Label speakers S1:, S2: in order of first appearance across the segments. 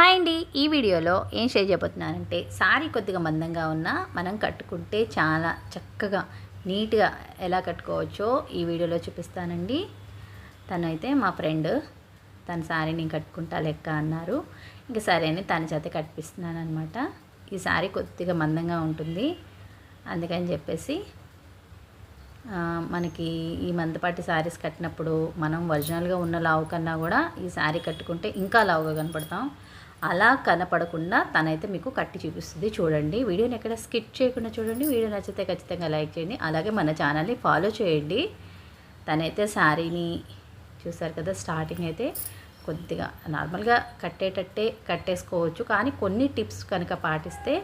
S1: Hi అండి. ఈ వీడియోలో ఏం షేర్ చేయబోతున్నానంటే సారీ కొద్దిగా మందంగా ఉన్నా మనం కట్టుకుంటే చాలా చక్కగా నీట్గా ఎలా కట్టుకోవచ్చో ఈ వీడియోలో చూపిస్తానండి. తనైతే మా ఫ్రెండ్ తన సారీ నేను కట్టుకుంటా లెక్క అన్నారు. ఇంకా సరే అని తన చేత కట్టిస్తున్నాను అనమాట ఈ సారీ కొద్దిగా మందంగా ఉంటుంది. అందుకని చెప్పేసి మనకి ఈ మందపాటి శారీస్ కట్టినప్పుడు మనం ఒరిజినల్గా ఉన్న లావు కన్నా కూడా ఈ శారీ కట్టుకుంటే ఇంకా లావుగా కనపడతాం. అలా కనపడకుండా తనైతే మీకు కట్టి చూపిస్తుంది. చూడండి వీడియోని ఎక్కడ స్కిప్ చేయకుండా చూడండి. వీడియో నచ్చితే ఖచ్చితంగా లైక్ చేయండి. అలాగే మన ఛానల్ని ఫాలో చేయండి. తనైతే శారీని చూసారు కదా స్టార్టింగ్ అయితే కొద్దిగా నార్మల్గా కట్టేటట్టే కట్టేసుకోవచ్చు. కానీ కొన్ని టిప్స్ కనుక పాటిస్తే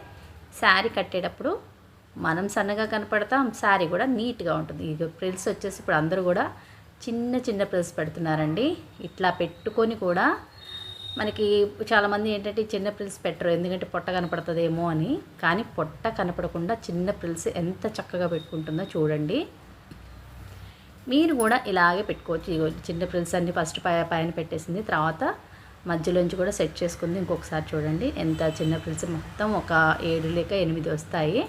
S1: శారీ కట్టేటప్పుడు మనం సన్నగా కనపడతాం శారీ కూడా నీట్గా ఉంటుంది. ఇక ప్రిల్స్ వచ్చేసి ఇప్పుడు అందరూ కూడా చిన్న చిన్న ప్రిల్స్ పెడుతున్నారండి. ఇట్లా పెట్టుకొని కూడా మనకి చాలామంది ఏంటంటే చిన్న ప్రిల్స్ పెట్టరు. ఎందుకంటే పొట్ట కనపడుతుందేమో అని. కానీ పొట్ట కనపడకుండా చిన్న ప్రిల్స్ ఎంత చక్కగా పెట్టుకుంటుందో చూడండి. మీరు కూడా ఇలాగే పెట్టుకోవచ్చు. చిన్న ప్రిల్స్ అన్ని ఫస్ట్ పై పైన పెట్టేసింది. తర్వాత మధ్యలోంచి కూడా సెట్ చేసుకుంది. ఇంకొకసారి చూడండి. ఎంత చిన్న ప్రిల్స్ మొత్తం ఒక ఏడు లేక ఎనిమిది వస్తాయి.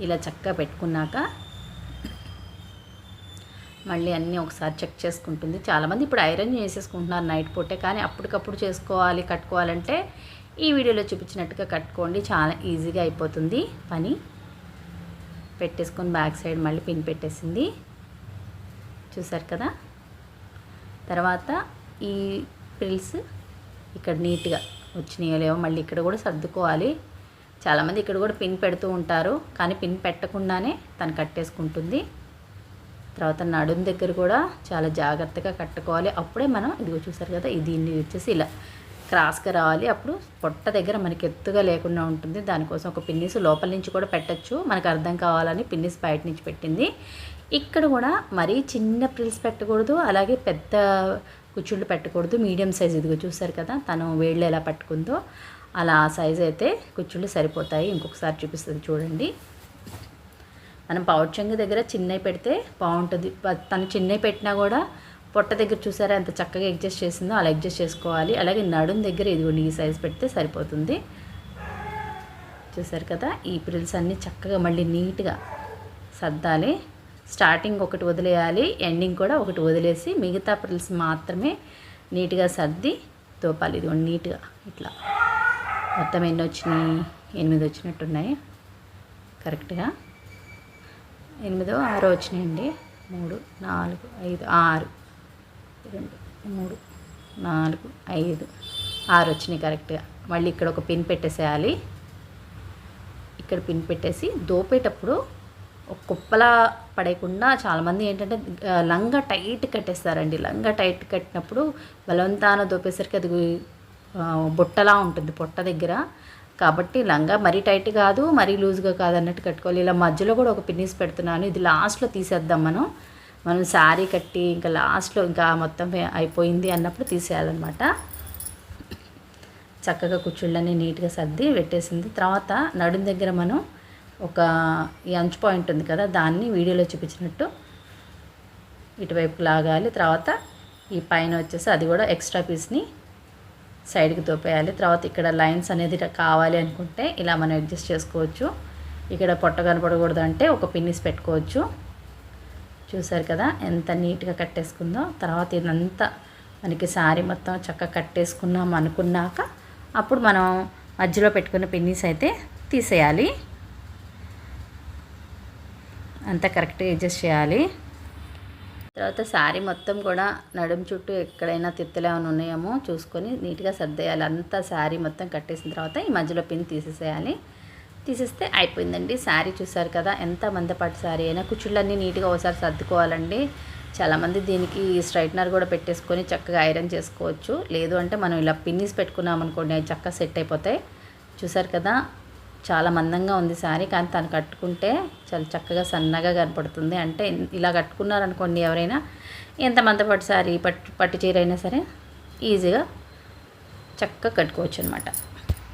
S1: ఇలా చక్కగా పెట్టుకున్నాక మళ్ళీ అన్నీ ఒకసారి చెక్ చేసుకుంటుంది. చాలామంది ఇప్పుడు ఐరన్ చేసేసుకుంటున్నారు నైట్ పూటే కానీ అప్పటికప్పుడు చేసుకోవాలి కట్టుకోవాలంటే ఈ వీడియోలో చూపించినట్టుగా కట్టుకోండి. చాలా ఈజీగా అయిపోతుంది పని. పెట్టేసుకొని బ్యాక్ సైడ్ మళ్ళీ పిన్ పెట్టేసింది. చూసారు కదా? తర్వాత ఈ ప్రిల్స్ ఇక్కడ నీట్గా వచ్చినాయో లేవో మళ్ళీ ఇక్కడ కూడా సర్దుకోవాలి. చాలామంది ఇక్కడ కూడా పిన్ పెడుతూ ఉంటారు కానీ పిన్ పెట్టకుండానే తను కట్టేసుకుంటుంది. తర్వాత నడుము దగ్గర కూడా చాలా జాగ్రత్తగా కట్టుకోవాలి. అప్పుడే మనం ఇదిగో చూసారు కదా దీన్ని వచ్చేసి ఇలా క్రాస్గా రావాలి. అప్పుడు పొట్ట దగ్గర మనకి ఎత్తుగా లేకుండా ఉంటుంది. దానికోసం ఒక పిన్నిస్ లోపల నుంచి కూడా పెట్టచ్చు. మనకు అర్థం కావాలని పిన్నిస్ బయట నుంచి పెట్టింది. ఇక్కడ కూడా మరీ చిన్న ప్రిల్స్ పెట్టకూడదు. అలాగే పెద్ద కుచ్చుళ్ళు పెట్టకూడదు. మీడియం సైజ్ ఇదిగో చూసారు కదా తను వేళ్ళు ఎలా పట్టుకుందో అలా ఆ సైజ్ అయితే కుచ్చుళ్ళు సరిపోతాయి. ఇంకొకసారి చూపిస్తుంది చూడండి. మనం పౌడ్చంగి దగ్గర చిన్నవి పెడితే బాగుంటుంది. ప- తను చిన్నవి పెట్టినా కూడా పొట్ట దగ్గర చూసారా ఎంత చక్కగా అడ్జస్ట్ చేసిందో అలా అడ్జస్ట్ చేసుకోవాలి. అలాగే నడుం దగ్గర ఇదిగోండి ఈ సైజ్ పెడితే సరిపోతుంది. చూసారు కదా? ఈ ప్రిల్స్ అన్నీ చక్కగా మళ్ళీ నీట్గా సర్దాలి. స్టార్టింగ్ ఒకటి వదిలేయాలి. ఎండింగ్ కూడా ఒకటి వదిలేసి మిగతా ప్రిల్స్ మాత్రమే నీట్గా సర్ది తోపాలి. ఇదిగోండి నీట్గా ఇట్లా. మొత్తం ఎన్ని వచ్చినాయి? ఎనిమిది వచ్చినట్టున్నాయి. కరెక్ట్గా ఎనిమిదో ఆరో వచ్చినాయండి. మూడు నాలుగు ఐదు ఆరు. రెండు మూడు నాలుగు ఐదు ఆరు వచ్చినాయి కరెక్ట్గా. మళ్ళీ ఇక్కడ ఒక పిన్ పెట్టేసేయాలి. ఇక్కడ పిన్ పెట్టేసి దోపేటప్పుడు ఒక కుప్పలా పడేయకుండా చాలామంది ఏంటంటే లంగా టైట్ కట్టేస్తారండి. లంగా టైట్ కట్టినప్పుడు బలవంతాన దోపేసరికి అది బుట్టలా ఉంటుంది పొట్ట దగ్గర. కాబట్టి లంగా మరీ టైట్ కాదు మరీ లూజ్గా కాదు అన్నట్టు కట్టుకోవాలి. ఇలా మధ్యలో కూడా ఒక పిన్నిస్ పెడుతున్నాను. ఇది లాస్ట్లో తీసేద్దాం మనం. మనం శారీ కట్టి ఇంకా లాస్ట్లో ఇంకా మొత్తం అయిపోయింది అన్నప్పుడు తీసేయాలన్నమాట. చక్కగా కుచ్చుళ్ళని నీట్గా సర్ది పెట్టేసింది. తర్వాత నడుం దగ్గర మనం ఒక ఈ అంచు పాయింట్ ఉంది కదా దాన్ని వీడియోలో చూపించినట్టు ఇటువైపు లాగాలి. తర్వాత ఈ పైన వచ్చేసి అది కూడా ఎక్స్ట్రా పీస్ని సైడ్కి తోపేయాలి. తర్వాత ఇక్కడ లైన్స్ అనేది కావాలి అనుకుంటే ఇలా మనం అడ్జస్ట్ చేసుకోవచ్చు. ఇక్కడ పొట్ట కనపడకూడదు అంటే ఒక పిన్నిస్ పెట్టుకోవచ్చు. చూసారు కదా ఎంత నీట్గా కట్టేసుకుందో. తర్వాత ఇదంతా మనకి శారీ మొత్తం చక్కగా కట్టేసుకున్నాం అనుకున్నాక అప్పుడు మనం మధ్యలో పెట్టుకున్న పిన్నిస్ అయితే తీసేయాలి. అంతా కరెక్ట్గా అడ్జస్ట్ చేయాలి. తర్వాత శారీ మొత్తం కూడా నడుము చుట్టూ ఎక్కడైనా తిత్తులు ఏమైనా ఉన్నాయేమో చూసుకొని నీట్గా సర్దేయాలి. అంతా శారీ మొత్తం కట్టేసిన తర్వాత ఈ మధ్యలో పిన్ తీసేసేయాలి. తీసేస్తే అయిపోయిందండి. శారీ చూసారు కదా ఎంత మందపాటి శారీ అయినా కుచ్చుళ్ళన్నీ నీట్గా ఒకసారి సర్దుకోవాలండి. చాలామంది దీనికి స్ట్రైట్నర్ కూడా పెట్టేసుకొని చక్కగా ఐరన్ చేసుకోవచ్చు. లేదు అంటే మనం ఇలా పిన్నిస్ పెట్టుకున్నాం అనుకోండి అవి చక్కగా సెట్ అయిపోతాయి. చూసారు కదా చాలా మందంగా ఉంది శారీ కానీ తను కట్టుకుంటే చాలా చక్కగా సన్నగా కనపడుతుంది. అంటే ఇలా కట్టుకున్నారనుకోండి ఎవరైనా ఎంత మందపాటి శారీ పట్టు పట్టు చీర అయినా సరే ఈజీగా చక్కగా కట్టుకోవచ్చు అనమాట